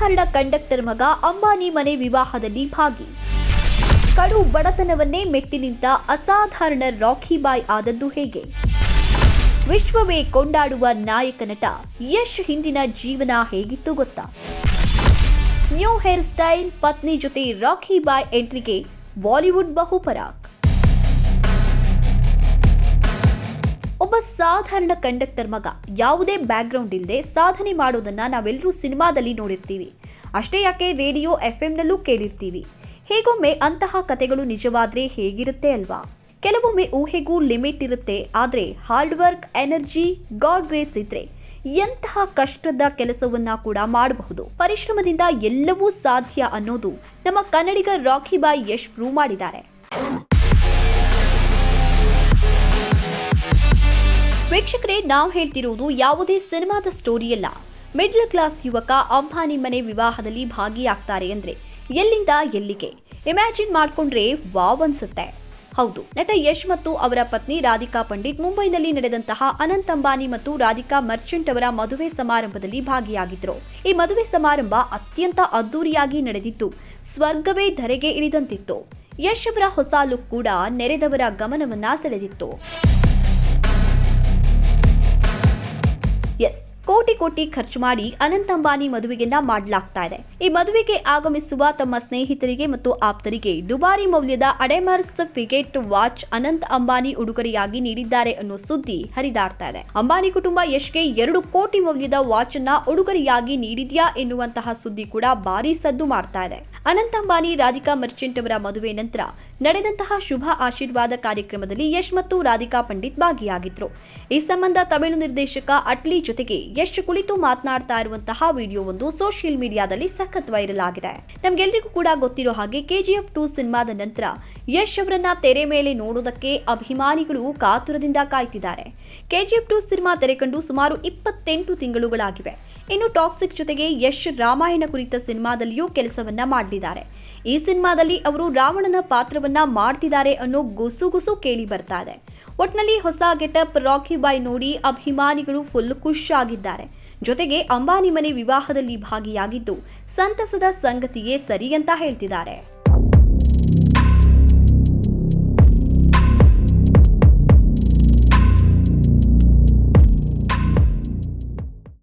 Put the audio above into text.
ಅಸಾಧಾರಣ ಕಂಡಕ್ಟರ್ ಮಗ ಅಂಬಾನಿ ಮನೆ ವಿವಾಹದಲ್ಲಿ ಭಾಗಿ. ಕಡು ಬಡತನವನ್ನೇ ಮೆಟ್ಟಿ ನಿಂತ ಅಸಾಧಾರಣ ರಾಖಿ ಬಾಯ್ ಆದದ್ದು ಹೇಗೆ? ವಿಶ್ವವೇ ಕೊಂಡಾಡುವ ನಾಯಕ ನಟ ಯಶ್ ಹಿಂದಿನ ಜೀವನ ಹೇಗಿತ್ತು ಗೊತ್ತಾ? ನ್ಯೂ ಹೇರ್ ಸ್ಟೈಲ್ ಪತ್ನಿ ಜೊತೆ ರಾಖಿ ಬಾಯ್ ಎಂಟ್ರಿಗೆ ಬಾಲಿವುಡ್ ಬಹುಪರಾಕ್ ಒಬ್ಬ ಸಾಧಾರಣ ಕಂಡಕ್ಟರ್ ಮಗ. ಯಾವುದೇ ಬ್ಯಾಕ್ಗ್ರೌಂಡ್ ಇಲ್ಲದೆ ಸಾಧನೆ ಮಾಡೋದನ್ನ ನಾವೆಲ್ಲರೂ ಸಿನಿಮಾದಲ್ಲಿ ನೋಡಿರ್ತೀವಿ. ಅಷ್ಟೇ ಯಾಕೆ ರೇಡಿಯೋ ಎಫ್ ಎಂನಲ್ಲೂ ಕೇಳಿರ್ತೀವಿ. ಹೇಗೊಮ್ಮೆ ಅಂತಹ ಕತೆಗಳು ನಿಜವಾದ್ರೆ ಹೇಗಿರುತ್ತೆ ಅಲ್ವಾ? ಕೆಲವೊಮ್ಮೆ ಊಹೆಗೂ ಲಿಮಿಟ್ ಇರುತ್ತೆ. ಆದರೆ hard work, energy, God grace ಇದ್ರೆ ಎಂತಹ ಕಷ್ಟದ ಕೆಲಸವನ್ನ ಕೂಡ ಮಾಡಬಹುದು. ಪರಿಶ್ರಮದಿಂದ ಎಲ್ಲವೂ ಸಾಧ್ಯ ಅನ್ನೋದು ನಮ್ಮ ಕನ್ನಡಿಗ ರಾಖಿ ಬಾಯ್ ಯಶ್ ಪ್ರೂವ್ ಮಾಡಿದ್ದಾರೆ. ವೀಕ್ಷಕರೇ ನಾವು ಹೇಳ್ತಿರುವುದು ಯಾವುದೇ ಸಿನಿಮಾದ ಸ್ಟೋರಿ ಅಲ್ಲ ಮಿಡ್ಲ್ ಕ್ಲಾಸ್ ಯುವಕ ಅಂಬಾನಿ ಮನೆ ವಿವಾಹದಲ್ಲಿ ಭಾಗಿಯಾಗ್ತಾರೆ ಅಂದ್ರೆ ಎಲ್ಲಿಂದ ಎಲ್ಲಿಗೆ? ಇಮ್ಯಾಜಿನ್ ಮಾಡ್ಕೊಂಡ್ರೆ ವಾವ್ ಅನ್ಸುತ್ತೆ. ಹೌದು, ನಟ ಯಶ್ ಮತ್ತು ಅವರ ಪತ್ನಿ ರಾಧಿಕಾ ಪಂಡಿತ್ ಮುಂಬೈನಲ್ಲಿ ನಡೆದಂತಹ ಅನಂತ್ ಅಂಬಾನಿ ಮತ್ತು ರಾಧಿಕಾ ಮರ್ಚೆಂಟ್ ಅವರ ಮದುವೆ ಸಮಾರಂಭದಲ್ಲಿ ಭಾಗಿಯಾಗಿದ್ರು. ಈ ಮದುವೆ ಸಮಾರಂಭ ಅತ್ಯಂತ ಅದ್ದೂರಿಯಾಗಿ ನಡೆದಿತ್ತು ಸ್ವರ್ಗವೇ ಧರೆಗೆ ಇಳಿದಂತಿತ್ತು. ಯಶ್ ಅವರ ಹೊಸ ಲುಕ್ ಕೂಡ ನೆರೆದವರ ಗಮನವನ್ನ ಸೆಳೆದಿತ್ತು. ಎಸ್ ಕೋಟಿ ಕೋಟಿ ಖರ್ಚು ಮಾಡಿ ಅನಂತ ಅಂಬಾನಿ ಮದುವೆಯನ್ನ ಮಾಡಲಾಗ್ತಾ ಇದೆ. ಈ ಮದುವೆಗೆ ಆಗಮಿಸುವ ತಮ್ಮ ಸ್ನೇಹಿತರಿಗೆ ಮತ್ತು ಆಪ್ತರಿಗೆ ದುಬಾರಿ ಮೌಲ್ಯದ Audemars Piguet watch Anant Ambani ಉಡುಗೊರೆಯಾಗಿ ನೀಡಿದ್ದಾರೆ ಅನ್ನೋ ಸುದ್ದಿ ಹರಿದಾಡ್ತಾ ಇದೆ. ಅಂಬಾನಿ ಕುಟುಂಬ ಯಶ್ಗೆ ಎರಡು ಕೋಟಿ ಮೌಲ್ಯದ ವಾಚ್ ಅನ್ನ ಉಡುಗೊರೆಯಾಗಿ ನೀಡಿದ್ಯಾ ಎನ್ನುವಂತಹ ಸುದ್ದಿ ಕೂಡ ಭಾರಿ ಸದ್ದು ಮಾಡ್ತಾ ಇದೆ. ಅನಂತ ಅಂಬಾನಿ ರಾಧಿಕಾ ಮರ್ಚೆಂಟ್ ಅವರ ಮದುವೆ ನಂತರ ನಡೆದಂತಹ ಶುಭ ಆಶೀರ್ವಾದ ಕಾರ್ಯಕ್ರಮದಲ್ಲಿ ಯಶ್ ಮತ್ತು ರಾಧಿಕಾ ಪಂಡಿತ್ ಭಾಗಿಯಾಗಿದ್ರು. ಈ ಸಂಬಂಧ ತಮಿಳು ನಿರ್ದೇಶಕ ಅಟ್ಲಿ ಜೊತೆಗೆ ಯಶ್ ಕುಳಿತು ಮಾತನಾಡ್ತಾ ಇರುವಂತಹ ವಿಡಿಯೋ ಒಂದು ಸೋಷಿಯಲ್ ಮೀಡಿಯಾದಲ್ಲಿ ಸಖತ್ ವೈರಲ್ ಆಗಿದೆ. ನಮ್ಗೆಲ್ರಿಗೂ ಕೂಡ ಗೊತ್ತಿರೋ ಹಾಗೆ ಕೆಜಿಎಫ್ ಟೂ ಸಿನಿಮಾದ ನಂತರ ಯಶ್ ಅವರನ್ನ ತೆರೆ ಮೇಲೆ ನೋಡೋದಕ್ಕೆ ಅಭಿಮಾನಿಗಳು ಕಾತುರದಿಂದ ಕಾಯ್ತಿದ್ದಾರೆ. ಕೆಜಿಎಫ್ ಟು ಸಿನಿಮಾ ತೆರೆಕಂಡು ಸುಮಾರು ಇಪ್ಪತ್ತೆಂಟು ತಿಂಗಳುಗಳಾಗಿವೆ. ಇನ್ನು ಟಾಕ್ಸಿಕ್ ಜೊತೆಗೆ ಯಶ್ ರಾಮಾಯಣ ಕುರಿತ ಸಿನಿಮಾದಲ್ಲಿಯೂ ಕೆಲಸವನ್ನ ಮಾಡಲಿದ್ದಾರೆ ಈ ಸಿನಿಮಾದಲ್ಲಿ ಅವರು ರಾವಣನ ಪಾತ್ರವನ್ನ ಮಾಡ್ತಿದ್ದಾರೆ ಅನ್ನೋ ಗುಸುಗುಸು ಕೇಳಿ ಬರ್ತಾ ಇದೆ. ಒಟ್ನಲ್ಲಿ ಹೊಸ ಗೆಟಪ್ ರಾಕಿ ಬಾಯ್ ನೋಡಿ ಅಭಿಮಾನಿಗಳು ಫುಲ್ ಖುಷ್ ಆಗಿದ್ದಾರೆ. ಜೊತೆಗೆ ಅಂಬಾನಿ ಮನೆ ವಿವಾಹದಲ್ಲಿ ಭಾಗಿಯಾಗಿದ್ದು ಸಂತಸದ ಸಂಗತಿಗೆ ಸರಿ ಅಂತ ಹೇಳ್ತಿದ್ದಾರೆ.